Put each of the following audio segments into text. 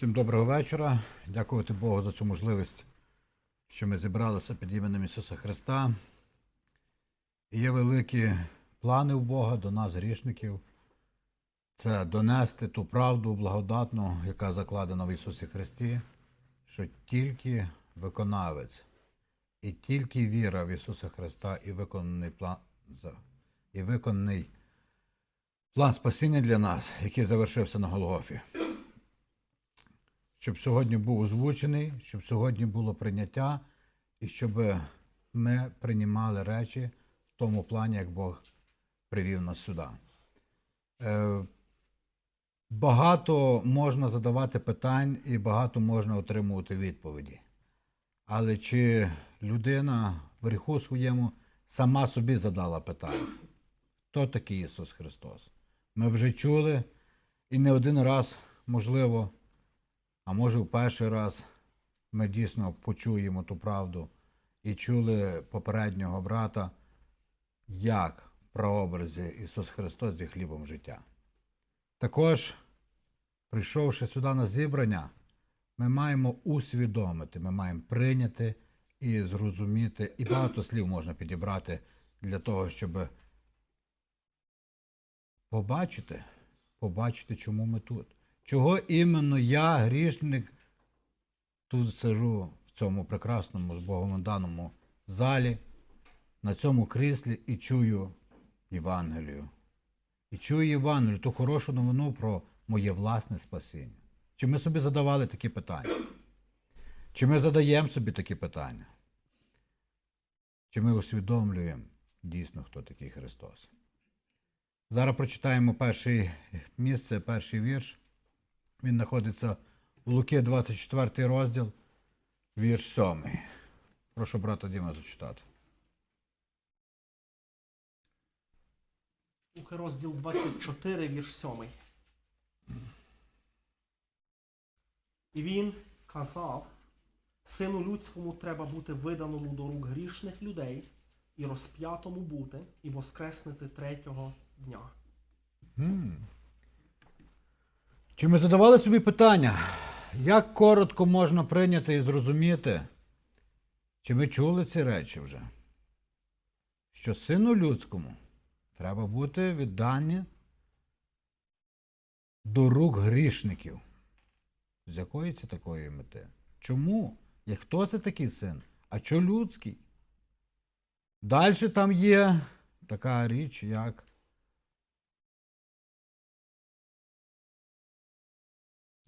Всім доброго вечора. Дякувати Богу за цю можливість, що ми зібралися під іменем Ісуса Христа. І є великі плани у Бога до нас, грішників. Це донести ту правду благодатну, яка закладена в Ісусі Христі, що тільки виконавець і тільки віра в Ісуса Христа і виконаний план, і виконаний план спасіння для нас, який завершився на Голгофі щоб сьогодні був озвучений, щоб сьогодні було прийняття, і щоб ми приймали речі в тому плані, як Бог привів нас сюди. Е, Багато можна задавати питань і багато можна отримувати відповіді. Але чи людина в гріху своєму сама собі задала питання? Хто такий Ісус Христос? Ми вже чули і не один раз, можливо, а може, в перший раз ми дійсно почуємо ту правду і чули попереднього брата, як в прообразі Ісус Христос є хлібом життя. Також, прийшовши сюди на зібрання, ми маємо усвідомити, ми маємо прийняти і зрозуміти, і багато слів можна підібрати для того, щоб побачити, побачити, чому ми тут. Чого іменно я, грішник, тут сижу в цьому прекрасному з Богом даному залі, на цьому кріслі і чую Євангелію. І чую Євангелію, ту хорошу новину про моє власне спасіння. Чи ми собі задавали такі питання? Чи ми задаємо собі такі питання? Чи ми усвідомлюємо дійсно, хто такий Христос? Зараз прочитаємо перше місце, перший вірш. Він знаходиться у Луки 24 розділ, вірш 7. Прошу брата Діма зачитати. Луки розділ 24, вірш 7. І він казав, сину людському треба бути виданому до рук грішних людей, і розп'ятому бути, і воскреснути третього дня. Чи ми задавали собі питання, як коротко можна прийняти і зрозуміти? Чи ми чули ці речі вже? Що сину людському треба бути віддані до рук грішників. З якої це такої мети? Чому? І хто це такий син? А що людський? Далі там є така річ, як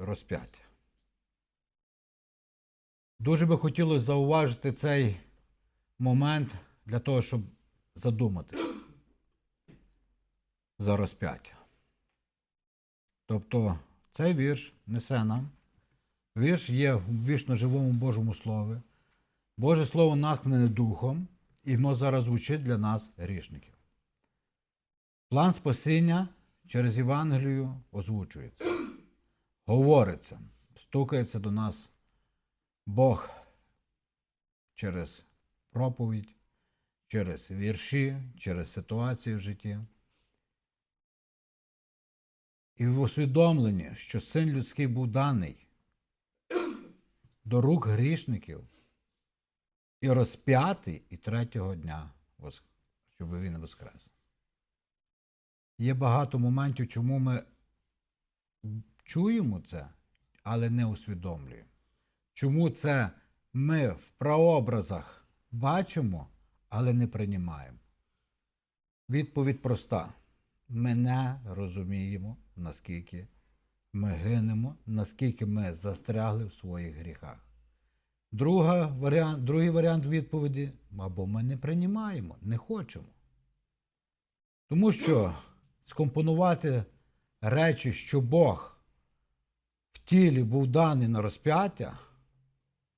розп'яття. Дуже би хотілося зауважити цей момент для того, щоб задуматися за розп'яття. Тобто цей вірш несе нам. Вірш є в вічно живому Божому Слові. Боже Слово натхнене Духом, і воно зараз звучить для нас грішників. План спасіння через Євангелію озвучується говориться, стукається до нас Бог через проповідь, через вірші, через ситуації в житті. І в усвідомленні, що син людський був даний до рук грішників і розп'ятий, і третього дня, щоб він воскрес. Є багато моментів, чому ми чуємо це, але не усвідомлюємо. Чому це ми в прообразах бачимо, але не приймаємо? Відповідь проста. Ми не розуміємо, наскільки ми гинемо, наскільки ми застрягли в своїх гріхах. Друга варіант, другий варіант відповіді або ми не приймаємо, не хочемо. Тому що скомпонувати речі, що Бог тілі був даний на розп'яття,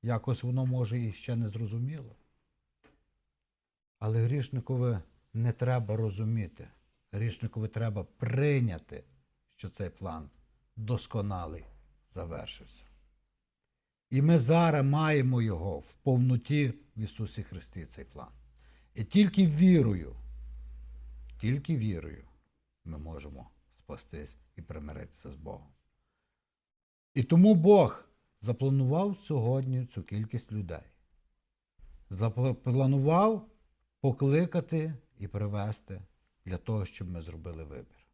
якось воно може і ще не зрозуміло. Але грішникові не треба розуміти. Грішникові треба прийняти, що цей план досконалий завершився. І ми зараз маємо його в повноті в Ісусі Христі, цей план. І тільки вірою, тільки вірою ми можемо спастись і примиритися з Богом. І тому Бог запланував сьогодні цю кількість людей. Запланував покликати і привести для того, щоб ми зробили вибір.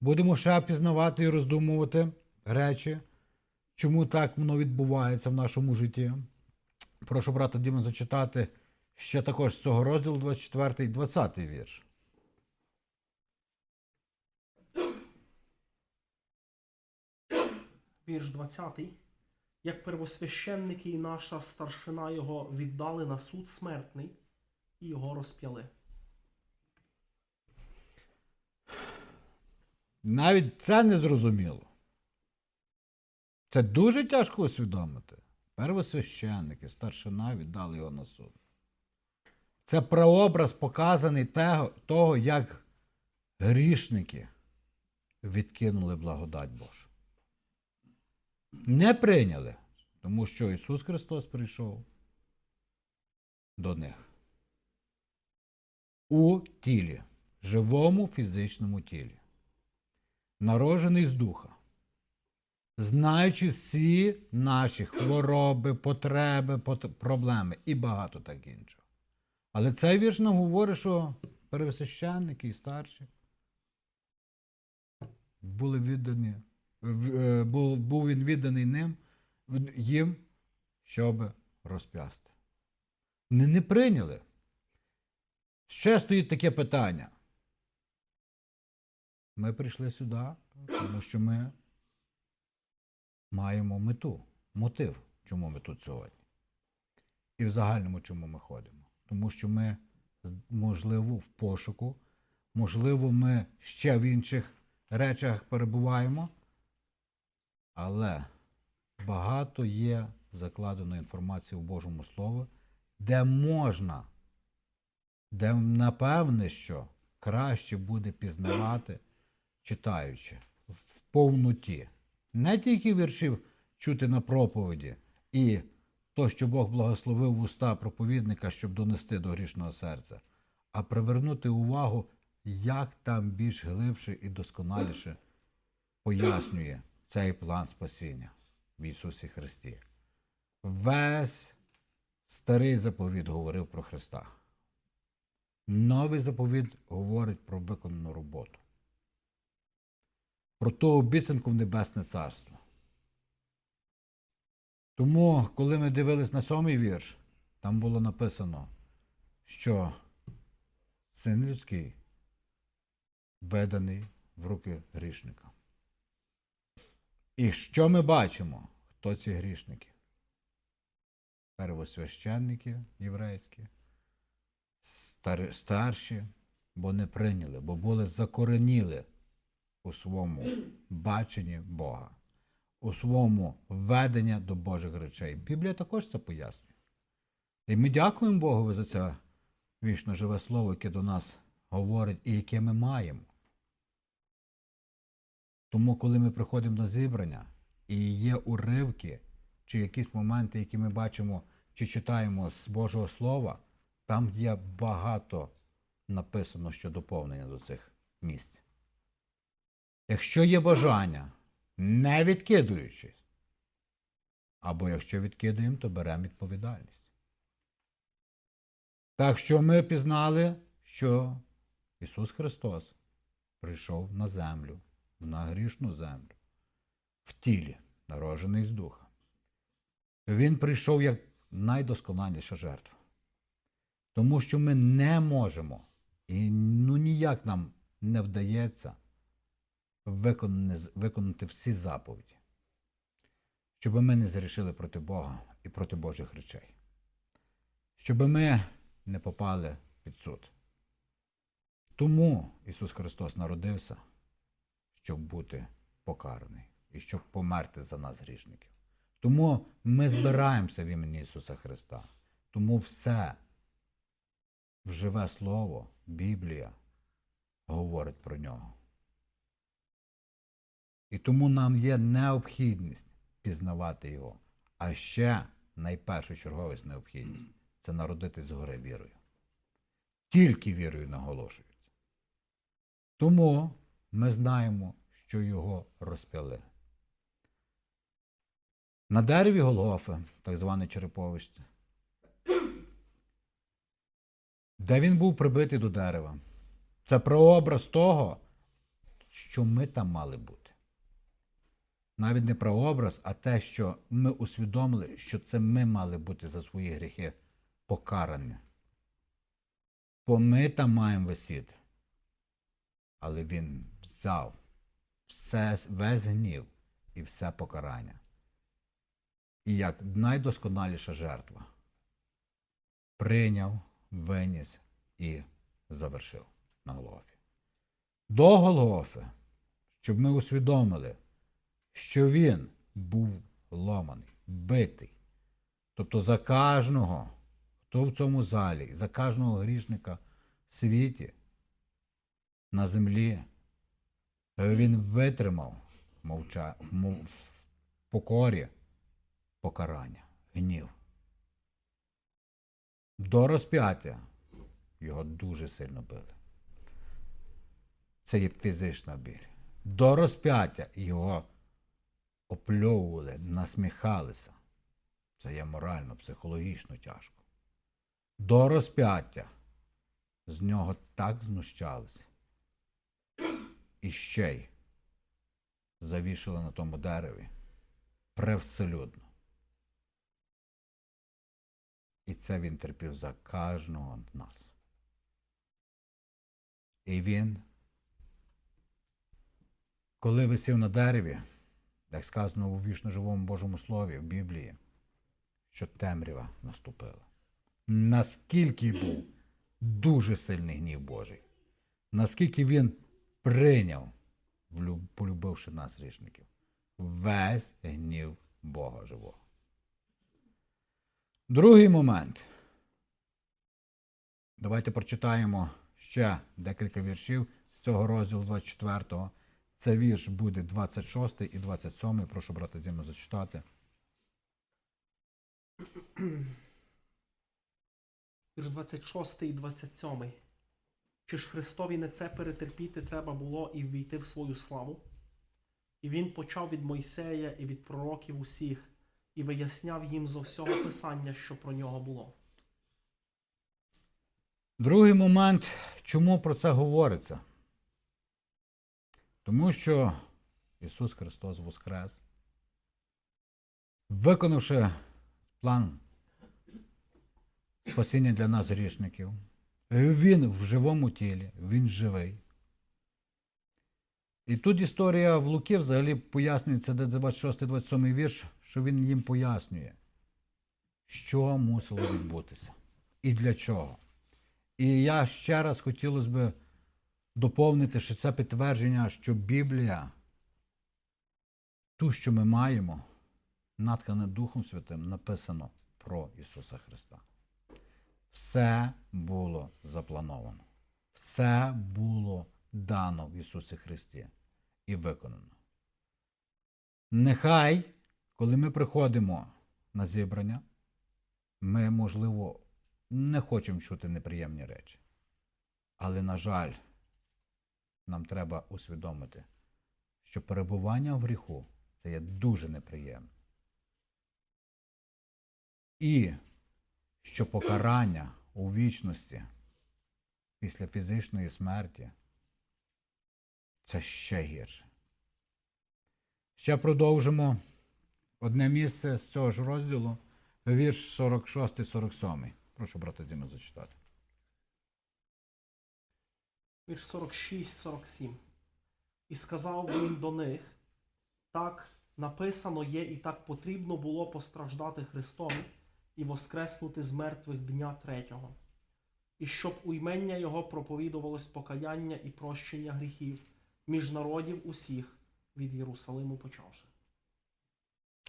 Будемо ще пізнавати і роздумувати речі, чому так воно відбувається в нашому житті. Прошу брата Діма зачитати ще також з цього розділу 24 і 20 вірш. Вірш 20. Як первосвященники і наша старшина його віддали на суд смертний і його розп'яли. Навіть це не зрозуміло. Це дуже тяжко усвідомити. Первосвященники, старшина віддали його на суд. Це прообраз показаний того, як грішники відкинули благодать Божу. Не прийняли, тому що Ісус Христос прийшов до них у тілі, живому фізичному тілі народжений з духа, знаючи всі наші хвороби, потреби, проблеми і багато так іншого. Але цей вірш нам говорить, що первосвященники і старші були віддані, був, був він відданий ним, їм, щоб розп'ясти. Не, не прийняли. Ще стоїть таке питання. Ми прийшли сюди, тому що ми маємо мету, мотив, чому ми тут сьогодні. І в загальному, чому ми ходимо. Тому що ми, можливо, в пошуку, можливо, ми ще в інших речах перебуваємо, але багато є закладено інформації в Божому Слові, де можна, де напевне, що краще буде пізнавати читаючи в повноті. Не тільки віршів чути на проповіді і то, що Бог благословив уста проповідника, щоб донести до грішного серця, а привернути увагу, як там більш глибше і досконаліше пояснює цей план спасіння в Ісусі Христі. Весь старий заповіт говорив про Христа. Новий заповіт говорить про виконану роботу про ту обіцянку в Небесне Царство. Тому, коли ми дивились на сьомий вірш, там було написано, що син людський виданий в руки грішника. І що ми бачимо? Хто ці грішники? Первосвященники єврейські, стар- старші, бо не прийняли, бо були закореніли у своєму баченні Бога, у своєму веденні до Божих речей. Біблія також це пояснює. І ми дякуємо Богові за це вічно живе слово, яке до нас говорить і яке ми маємо. Тому, коли ми приходимо на зібрання і є уривки чи якісь моменти, які ми бачимо чи читаємо з Божого Слова, там є багато написано що доповнення до цих місць. Якщо є бажання, не відкидуючись, або якщо відкидуємо, то беремо відповідальність. Так що ми пізнали, що Ісус Христос прийшов на землю, на грішну землю, в тілі, народжений з духа. Він прийшов як найдосконаліша жертва. Тому що ми не можемо, і ну ніяк нам не вдається виконати, виконати всі заповіді, щоб ми не зрішили проти Бога і проти Божих речей, щоб ми не попали під суд. Тому Ісус Христос народився, щоб бути покараний і щоб померти за нас грішників. Тому ми збираємося в імені Ісуса Христа. Тому все в живе Слово, Біблія говорить про нього. І тому нам є необхідність пізнавати його. А ще найперша черговість необхідність це народитись згори вірою. Тільки вірою наголошується. Тому ми знаємо, що його розп'яли. На дереві Голгофи, так зване череповище, де він був прибитий до дерева. Це прообраз того, що ми там мали бути. Навіть не прообраз, а те, що ми усвідомили, що це ми мали бути за свої гріхи покарані. Бо ми там маємо висіти. Але він взяв все, весь гнів і все покарання. І як найдосконаліша жертва прийняв, виніс і завершив на Голгофі. До Голгофи, щоб ми усвідомили, що він був ломаний, битий. Тобто за кожного, хто в цьому залі, за кожного грішника в світі, на землі, він витримав мовча, мов, в покорі покарання, гнів. До розп'яття його дуже сильно били. Це є фізична біль. До розп'яття його опльовували, насміхалися. Це є морально, психологічно тяжко. До розп'яття з нього так знущалися. І ще й завішали на тому дереві превселюдно. І це він терпів за кожного нас. І він, коли висів на дереві, як сказано у вічно живому Божому Слові в Біблії, що темрява наступила. Наскільки був дуже сильний гнів Божий, наскільки він прийняв, полюбивши нас грішників, весь гнів Бога живого. Другий момент. Давайте прочитаємо ще декілька віршів з цього розділу 24. го Це вірш буде 26 і 27. Прошу брати зі мною зачитати. Вірш 26 і 27. Чи ж Христові не це перетерпіти треба було і ввійти в свою славу? І він почав від Мойсея і від пророків усіх, і виясняв їм зо всього писання, що про нього було. Другий момент, чому про це говориться? Тому що Ісус Христос Воскрес, виконавши план спасіння для нас грішників, Він в живому тілі, Він живий. І тут історія в Луки взагалі пояснюється, де 26-27 вірш, що він їм пояснює, що мусило відбутися і для чого. І я ще раз хотілося б доповнити, що це підтвердження, що Біблія, ту, що ми маємо, наткане Духом Святим, написано про Ісуса Христа. Все було заплановано. Все було дано в Ісусі Христі і виконано. Нехай, коли ми приходимо на зібрання, ми, можливо, не хочемо чути неприємні речі. Але, на жаль, нам треба усвідомити, що перебування в гріху це є дуже неприємно. І що покарання у вічності після фізичної смерті це ще гірше. Ще продовжимо одне місце з цього ж розділу, вірш 46-47. Прошу брати Діма зачитати. Вірш 46-47. І сказав він до них: так написано є, і так потрібно було постраждати Христові і воскреснути з мертвих дня третього. І щоб у імення Його проповідувалось покаяння і прощення гріхів між народів усіх від Єрусалиму почавши.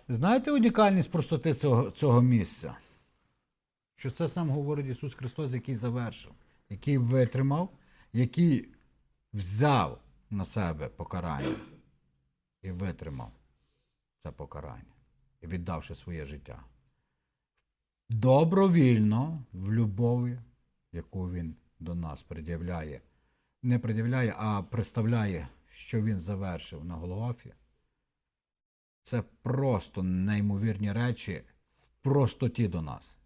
Знаєте унікальність простоти цього, цього місця? Що це сам говорить Ісус Христос, який завершив, який витримав, який взяв на себе покарання і витримав це покарання, і віддавши своє життя. Добровільно в любові, яку Він до нас пред'являє, не пред'являє, а представляє, що Він завершив на Голгофі. Це просто неймовірні речі в простоті до нас.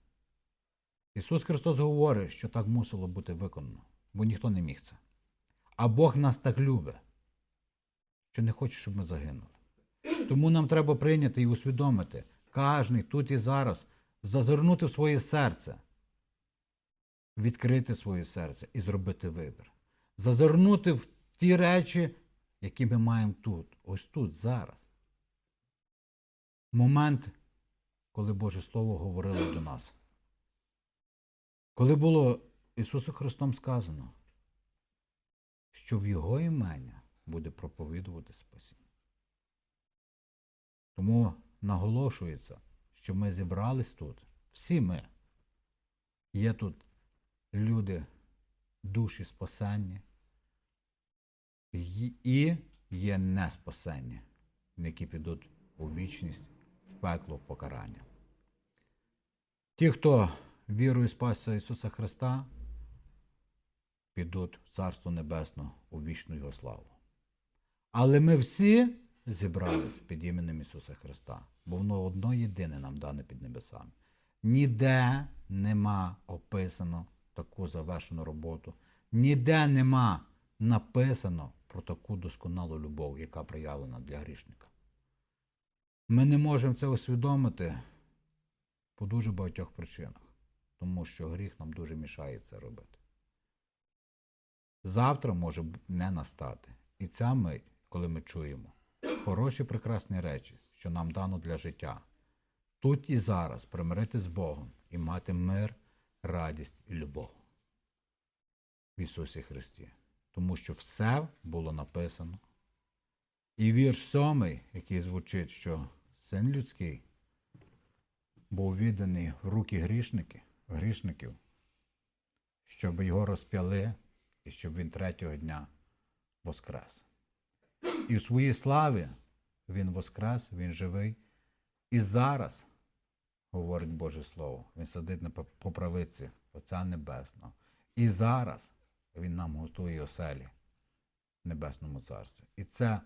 Ісус Христос говорить, що так мусило бути виконано, бо ніхто не міг це. А Бог нас так любить, що не хоче, щоб ми загинули. Тому нам треба прийняти і усвідомити, кожний тут і зараз, зазирнути в своє серце, відкрити своє серце і зробити вибір. Зазирнути в ті речі, які ми маємо тут, ось тут, зараз. Момент, коли Боже Слово говорило до нас. Коли було Ісусом Христом сказано, що в Його імення буде проповідувати спасіння. Тому наголошується, що ми зібрались тут, всі ми. Є тут люди, душі спасенні, і є неспасенні, які підуть у вічність, в пекло покарання. Ті, хто вірує в Спаса Ісуса Христа, підуть в Царство Небесне у вічну Його славу. Але ми всі зібрались під іменем Ісуса Христа, бо воно одно єдине нам дане під небесами. Ніде нема описано таку завершену роботу, ніде нема написано про таку досконалу любов, яка проявлена для грішника. Ми не можемо це усвідомити по дуже багатьох причинах, тому що гріх нам дуже мішає це робити. Завтра може не настати. І ця мить, коли ми чуємо хороші прекрасні речі, що нам дано для життя, тут і зараз примирити з Богом і мати мир, радість і любов в Ісусі Христі. Тому що все було написано. І вірш сьомий, який звучить, що син людський був відданий в руки грішники, грішників, щоб його розп'яли і щоб він третього дня воскрес. І в своїй славі він воскрес, він живий. І зараз, говорить Боже Слово, він сидить на поправиці Отця Небесного. І зараз він нам готує оселі в Небесному Царстві. І це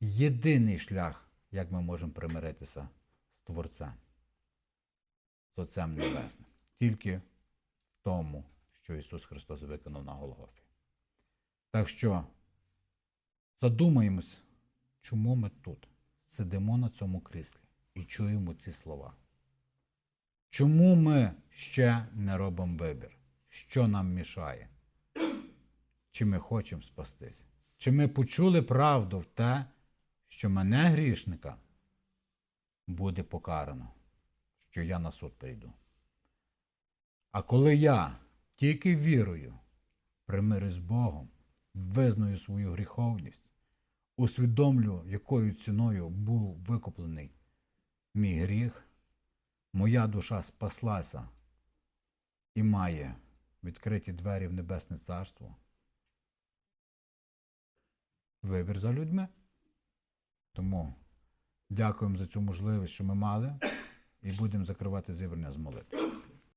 єдиний шлях, як ми можемо примиритися з Творцем, з Отцем Небесним. Тільки в тому, що Ісус Христос виконав на Голгофі. Так що задумаємось, чому ми тут сидимо на цьому кріслі і чуємо ці слова. Чому ми ще не робимо вибір? Що нам мішає? Чи ми хочемо спастись? Чи ми почули правду в те, що мене грішника буде покарано, що я на суд прийду? А коли я тільки вірою, примирюсь з Богом, визнаю свою гріховність, усвідомлю, якою ціною був викуплений мій гріх, моя душа спаслася і має відкриті двері в Небесне Царство. Вибір за людьми. Тому дякуємо за цю можливість, що ми мали, і будемо закривати зібрання з молитви.